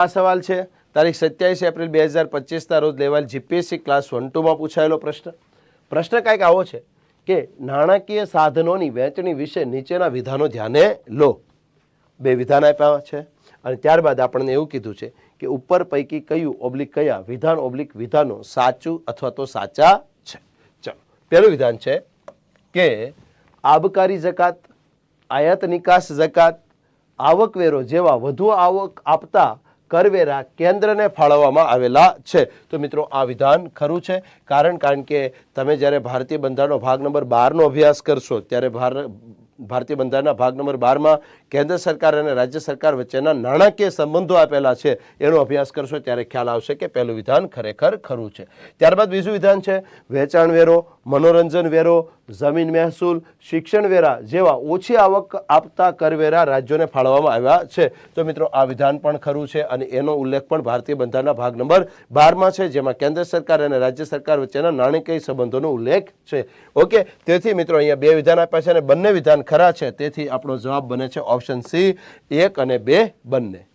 આ સવાલ છે. તારીખ સત્યાવીસ એપ્રિલ બે હજાર પચીસના રોજ લેવાયેલ જીપીએસસી ક્લાસ વન ટુમાં પૂછાયેલો પ્રશ્ન. પ્રશ્ન કાંઈક આવો છે કે નાણાકીય સાધનોની વહેંચણી વિશે નીચેના વિધાનો ધ્યાને લો. બે વિધાન આપ્યા છે અને ત્યારબાદ આપણને એવું કીધું છે કે ઉપર પૈકી કયું ઓબ્લિક કયા વિધાન ઓબ્લિક વિધાનો સાચું અથવા તો સાચા છે. ચલો, પહેલું વિધાન છે કે આબકારી જકાત, આયાત નિકાસ જકાત, આવકવેરો જેવા વધુ આવક આપતા કરવેરા કેન્દ્રને ફાળવવામાં આવેલા છે. તો મિત્રો, આ વિધાન ખરું છે? કારણ કારણ કે તમે જ્યારે ભારતીય બંધારણનો ભાગ નંબર બારનો અભ્યાસ કરશો, ત્યારે ભાર, ભારતીય બંધારણના ભાગ નંબર બારમાં કેન્દ્ર સરકાર અને રાજ્ય સરકાર વચ્ચેના નાણાકીય સંબંધો આપેલા છે. એનો અભ્યાસ કરશો, ત્યારે ખ્યાલ આવશે કે પહેલું વિધાન ખરેખર ખરું છે. ત્યારબાદ બીજું વિધાન છે, વેચાણ વેરો મનોરંજન વેરો, જમીન મહેસૂલ, શિક્ષણ વેરા જેવા ઓછી આવક આપતા કરવેરા રાજ્યોને ફાળવવામાં આવ્યા છે. તો મિત્રો, આ વિધાન પણ ખરું છે અને એનો ઉલ્લેખ પણ ભારતીય બંધારણના ભાગ નંબર બારમાં છે, જેમાં કેન્દ્ર સરકાર અને રાજ્ય સરકાર વચ્ચેના નાણાકીય સંબંધોનો ઉલ્લેખ છે. ઓકે, તેથી મિત્રો, અહીંયા બે વિધાન આપ્યા છે અને બંને વિધાન ખરા છે. તેથી આપણો જવાબ બને છે ઓપ્શન સી એક અને બે બંને.